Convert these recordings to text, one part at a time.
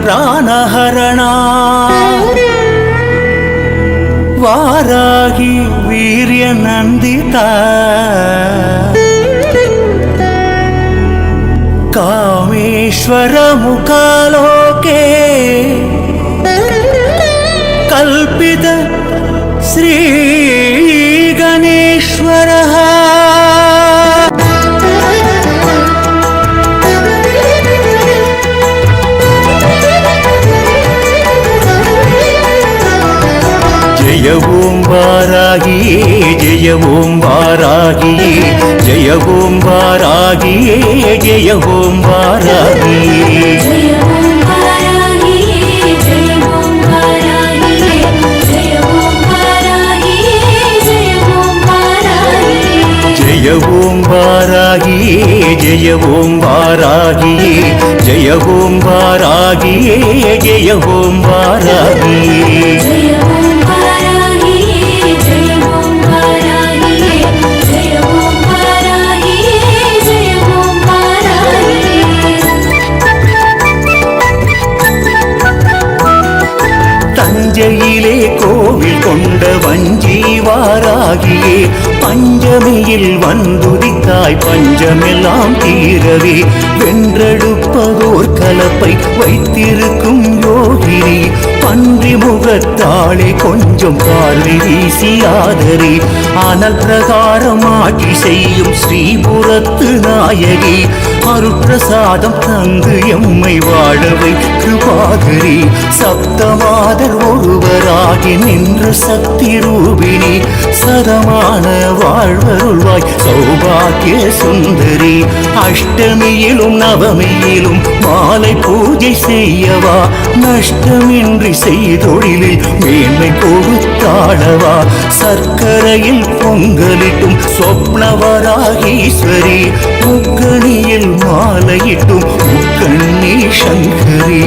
विचुक्रप्राणहरणा वाराहि वीर्यनन्दिता कामेश्वरमुखालोके कल्पित श्री ஜெய ஓம் வாராகியே ஜெய ஓம் வாராகியே ஜெய ஓம் வாராகியே ஜெய ஓம் வாராகியே ஜெய ஓம் வாராகியே ஜெய ஓம் வாராகியே ஜெய ஓம் வாராகியே ஜெய ஓம் வாராகியே பஞ்சமியில் வந்துதித்தாய் பஞ்சமெல்லாம் தீரவே. வென்றெடுப்பதோர் கலப்பை வைத்திருக்கும் யோகினி பன்றி முகத்தாளே கொஞ்சம் பார்வை வீசி ஆதரி. ஆனால் பிரகாரம் ஆட்சி செய்யும் ஸ்ரீபுரத்து நாயகி அருட்பிரசாதம் தந்து எம்மை வாழவை கிருபாகரி சப்தமாதர் ஒருவராகி நின்ற சக்தி ரூபிணி சதமான வாழ்வருள்வாய் சௌபாகிய சுந்தரி. அஷ்டமியிலும் நவமியிலும் மாலை பூஜை செய்யவா நஷ்டமின்றி செய்தொழிலில் மேன்மை கொடுத்தாளவா? சர்க்கரையில் பொங்கலிட்டும் சொப்னவராகீஸ்வரி முக்கணியில் மாலையிட்டும் முக்கண்ணி சங்கரி.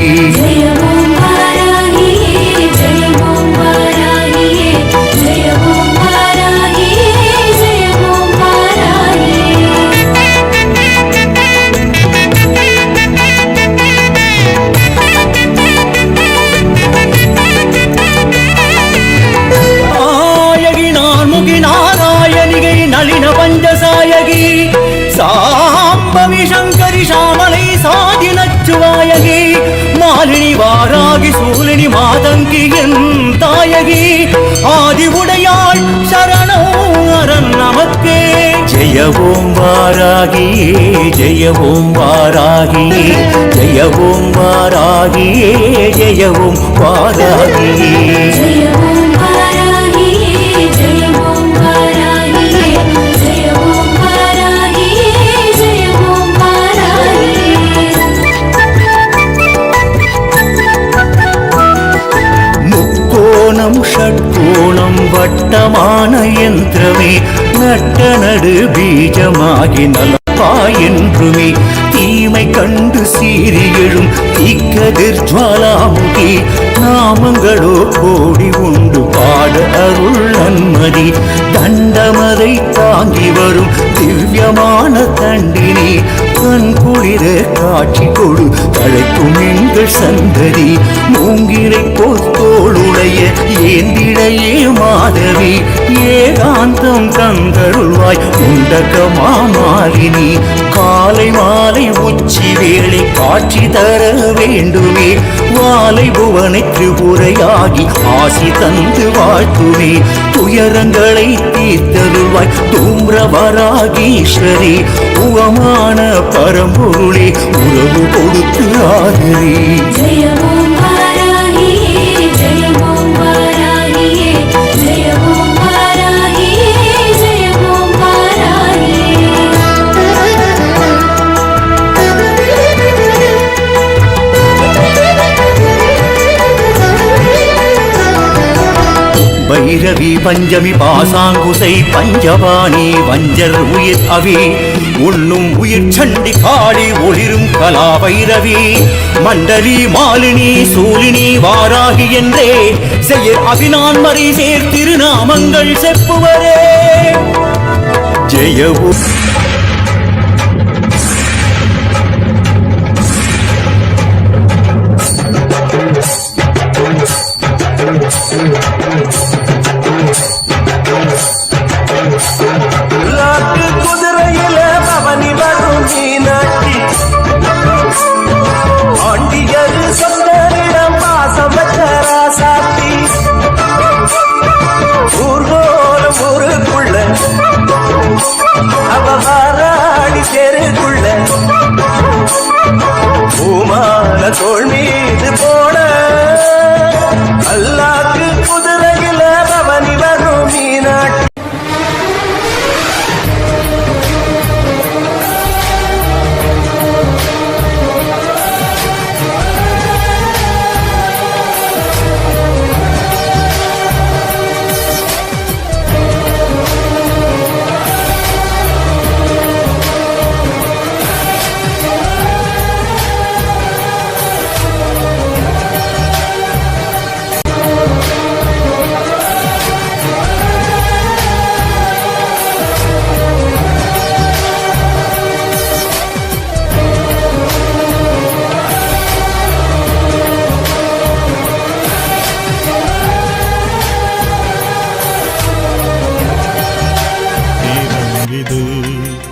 வாராகி சூலினி மாதங்கி என் தாயகி. ஆதி உடையாள் சரணம் அரண் நமக்கே. ஓம் வாராகியே ஜெய ஓம் வாராகியே ஜெய ஓம் வாராகியே ஜெய ஓம் வாராகியே வட்டமான யந்திரமே நட்ட நடு பீஜமாகி நலப்பா தீமை கண்டு சீறி எழும் தீக்கதிர் ஜுவாலாமுகி நாமங்களோ கோடி உண்டு பாட அருள் நன்மதி. தண்டமதை தாங்கி வரும் திவ்யமான தண்டினி கண் குளிர காட்சி கொடு. தழைக்கும் எங்கள் சந்ததி மூங்கிலை போத்தோளுடைய ஏந்திடையே மாதவி. ஏகாந்தம் தந்தருள்வாய் உண்டகமா மாலினி. காலை மாலை உச்சி வேளை காட்சி தர வேண்டுமே. வாலை புவனை திரிபுரையாகி ஆசி தந்து வாழ்த்துவே துயரங்களை தீர்த்தருள்வாய் தூம்ரவராகீஸ்வரி. உவமான பரம்பொருளே உறவு கொடுத்து ஆதரி. பைரவி பஞ்சமி பாசாங்குசை பஞ்சபாணி வஞ்சர் உயிர் அவி உண்ணும் உயிர் சண்டி காளி ஒளிரும் கலா பைரவி மண்டலி மாலினி சூலினி வாராகி என்றே செய்ய அபினான் மறை சேர் திருநாமங்கள் செப்புவரே. ஜெயவும் குமான தோல் மீது போட அல்லா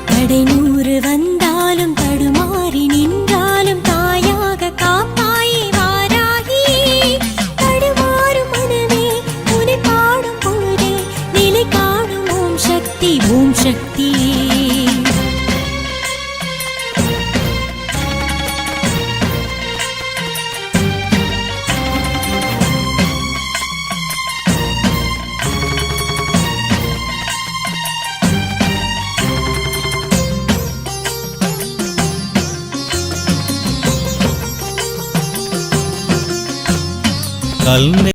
கடைநூறு வந்தாலும் தடுமாறி நின்றாலும் தாயாக காப்பாயே வாராகி. தடுமாறும் மனமே உனை பாடும் பொழுதே நிலை காணும் ஓம் சக்தி ஓம் சக்தி. கல்